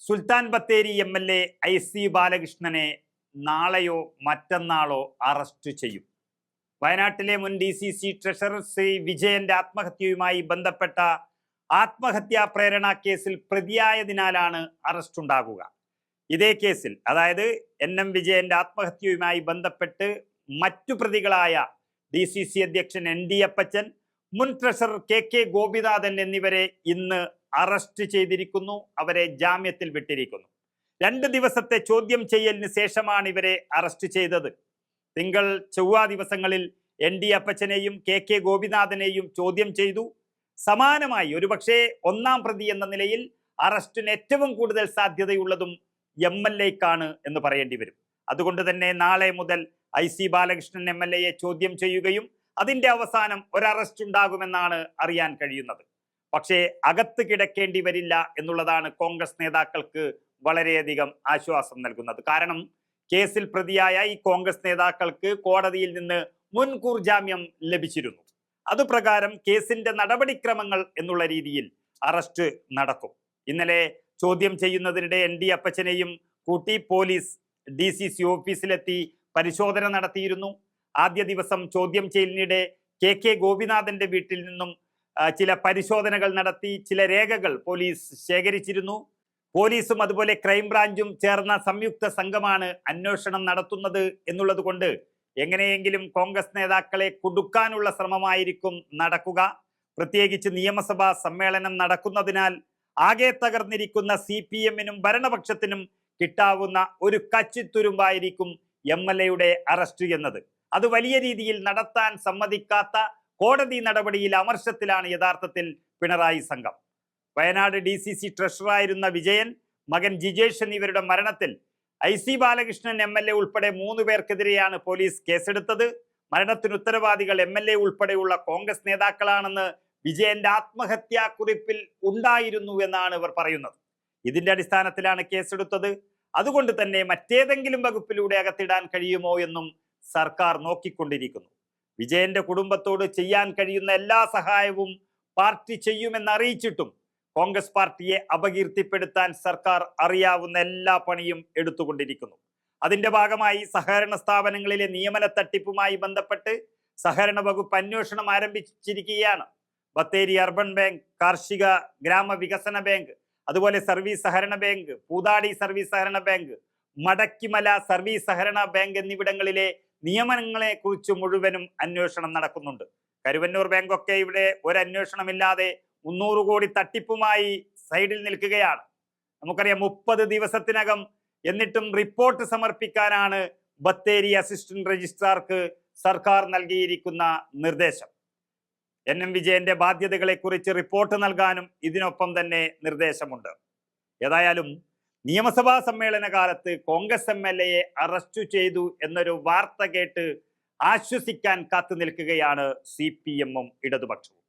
Sultan Bathery M L A I C ബാലകൃഷ്ണനെ നാളെയോ മറ്റന്നാളോ arrest ചെയ്യും. വയനാട്ടിലെ മുൻ D C C treasurer Shri വിജയന്റെ ആത്മഹത്യയുമായി ബന്ധപ്പെട്ട ആത്മഹത്യാ പ്രേരണ കേസിൽ പ്രതിയായതിനാലാണ് അറസ്റ്റ് ഉണ്ടാകുക. ഇതേ കേസിൽ അതായത് എൻ എം വിജയന്റെ ആത്മഹത്യയുമായി ബന്ധപ്പെട്ട് മറ്റു പ്രതികളായ ഡി സി സി അധ്യക്ഷൻ എൻ ഡി അപ്പച്ചൻ മുൻ ട്രഷറർ കെ കെ ഗോപിനാഥൻ എന്നിവരെ ഇന്ന് അറസ്റ്റ് ചെയ്തിരിക്കുന്നു അവരെ ജാമ്യത്തിൽ വിട്ടിരിക്കുന്നു. രണ്ട് ദിവസത്തെ ചോദ്യം ചെയ്യലിന് ശേഷമാണ് ഇവരെ അറസ്റ്റ് ചെയ്തത്. തിങ്കൾ ചൊവ്വ ദിവസങ്ങളിൽ എൻ ഡി അപ്പച്ചനെയും കെ കെ ഗോപിനാഥനെയും ചോദ്യം ചെയ്തു. സമാനമായി ഒരുപക്ഷെ ഒന്നാം പ്രതി എന്ന നിലയിൽ അറസ്റ്റിന് ഏറ്റവും കൂടുതൽ സാധ്യതയുള്ളതും എം എൽ എക്കാണ് എന്ന് പറയേണ്ടി വരും. അതുകൊണ്ട് തന്നെ നാളെ മുതൽ I C Balakrishnan M L എയെ ചോദ്യം ചെയ്യുകയും അതിന്റെ അവസാനം ഒരു അറസ്റ്റ് ഉണ്ടാകുമെന്നാണ് അറിയാൻ കഴിയുന്നത്. പക്ഷേ അകത്ത് കിടക്കേണ്ടി വരില്ല എന്നുള്ളതാണ് കോൺഗ്രസ് നേതാക്കൾക്ക് വളരെയധികം ആശ്വാസം നൽകുന്നത്. കാരണം കേസിൽ പ്രതിയായ ഈ കോൺഗ്രസ് നേതാക്കൾക്ക് കോടതിയിൽ നിന്ന് മുൻകൂർ ജാമ്യം ലഭിച്ചിരുന്നു. അതുപ്രകാരം കേസിന്റെ നടപടിക്രമങ്ങൾ എന്നുള്ള രീതിയിൽ അറസ്റ്റ് നടക്കും. ഇന്നലെ ചോദ്യം ചെയ്യുന്നതിനിടെ എൻ ഡി അപ്പച്ചനെയും കൂട്ടി പോലീസ് ഡി സി സി ഓഫീസിലെത്തി പരിശോധന നടത്തിയിരുന്നു. ആദ്യ ദിവസം ചോദ്യം ചെയ്യലിനിടെ കെ കെ ഗോപിനാഥന്റെ വീട്ടിൽ നിന്നും ചില പരിശോധനകൾ നടത്തി ചില രേഖകൾ പോലീസ് ശേഖരിച്ചിരുന്നു. പോലീസും അതുപോലെ ക്രൈംബ്രാഞ്ചും ചേർന്ന സംയുക്ത സംഘമാണ് അന്വേഷണം നടത്തുന്നത് എന്നുള്ളത് കൊണ്ട് എങ്ങനെയെങ്കിലും കോൺഗ്രസ് നേതാക്കളെ കുടുക്കാനുള്ള ശ്രമമായിരിക്കും നടക്കുക. പ്രത്യേകിച്ച് നിയമസഭാ സമ്മേളനം നടക്കുന്നതിനാൽ ആകെ തകർന്നിരിക്കുന്ന സി പി എമ്മിനും ഭരണപക്ഷത്തിനും കിട്ടാവുന്ന ഒരു കച്ചിത്തുരുമ്പായിരിക്കും എം എൽ എയുടെ അറസ്റ്റ് എന്നത്. അത് വലിയ രീതിയിൽ നടത്താൻ സമ്മതിക്കാത്ത കോടതി നടപടിയിൽ അമർഷത്തിലാണ് യഥാർത്ഥത്തിൽ പിണറായി സംഘം. വയനാട് ഡി സി സി ട്രഷറായിരുന്ന വിജയൻ മകൻ ജിജേഷ് എന്നിവരുടെ മരണത്തിൽ I C Balakrishnan M L A ഉൾപ്പെടെ മൂന്ന് പേർക്കെതിരെയാണ് പോലീസ് കേസെടുത്തത്. മരണത്തിന് ഉത്തരവാദികൾ എം എൽ എ ഉൾപ്പെടെയുള്ള കോൺഗ്രസ് നേതാക്കളാണെന്ന് വിജയന്റെ ആത്മഹത്യാ കുറിപ്പിൽ ഉണ്ടായിരുന്നു എന്നാണ് ഇവർ പറയുന്നത്. ഇതിന്റെ അടിസ്ഥാനത്തിലാണ് കേസെടുത്തത്. അതുകൊണ്ട് തന്നെ മറ്റേതെങ്കിലും വകുപ്പിലൂടെ അകത്തിടാൻ കഴിയുമോ എന്നും സർക്കാർ നോക്കിക്കൊണ്ടിരിക്കുന്നു. വിജയന്റെ കുടുംബത്തോട് ചെയ്യാൻ കഴിയുന്ന എല്ലാ സഹായവും പാർട്ടി ചെയ്യുമെന്ന് അറിയിച്ചിട്ടും കോൺഗ്രസ് പാർട്ടിയെ അപകീർത്തിപ്പെടുത്താൻ സർക്കാർ അറിയാവുന്ന എല്ലാ പണിയും എടുത്തുകൊണ്ടിരിക്കുന്നു. അതിന്റെ ഭാഗമായി സഹകരണ സ്ഥാപനങ്ങളിലെ നിയമന തട്ടിപ്പുമായി ബന്ധപ്പെട്ട് സഹകരണ വകുപ്പ് അന്വേഷണം ആരംഭിച്ചിരിക്കുകയാണ്. ബത്തേരി അർബൻ ബാങ്ക് കാർഷിക ഗ്രാമവികസന ബാങ്ക് അതുപോലെ സർവീസ് സഹകരണ ബാങ്ക് പൂതാടി സർവീസ് സഹകരണ ബാങ്ക് മടക്കിമല സർവീസ് സഹകരണ ബാങ്ക് എന്നിവിടങ്ങളിലെ നിയമനങ്ങളെ കുറിച്ച് മുഴുവനും അന്വേഷണം നടക്കുന്നുണ്ട്. കരുവന്നൂർ ബാങ്കൊക്കെ ഇവിടെ ഒരു അന്വേഷണമില്ലാതെ മുന്നൂറ് കോടി തട്ടിപ്പുമായി സൈഡിൽ നിൽക്കുകയാണ്. നമുക്കറിയാം മുപ്പത് ദിവസത്തിനകം എന്നിട്ടും റിപ്പോർട്ട് സമർപ്പിക്കാനാണ് ബത്തേരി അസിസ്റ്റന്റ് രജിസ്ട്രാർക്ക് സർക്കാർ നൽകിയിരിക്കുന്ന നിർദ്ദേശം. എൻ എം വിജയന്റെ ബാധ്യതകളെ കുറിച്ച് റിപ്പോർട്ട് നൽകാനും ഇതിനൊപ്പം തന്നെ നിർദ്ദേശമുണ്ട്. ഏതായാലും നിയമസഭാ സമ്മേളന കാലത്ത് കോൺഗ്രസ് എം എൽ എയെ അറസ്റ്റ് ചെയ്തു എന്നൊരു വാർത്ത കേട്ട് ആശ്വസിക്കാൻ കാത്തു നിൽക്കുകയാണ് സി പി എമ്മും ഇടതുപക്ഷവും.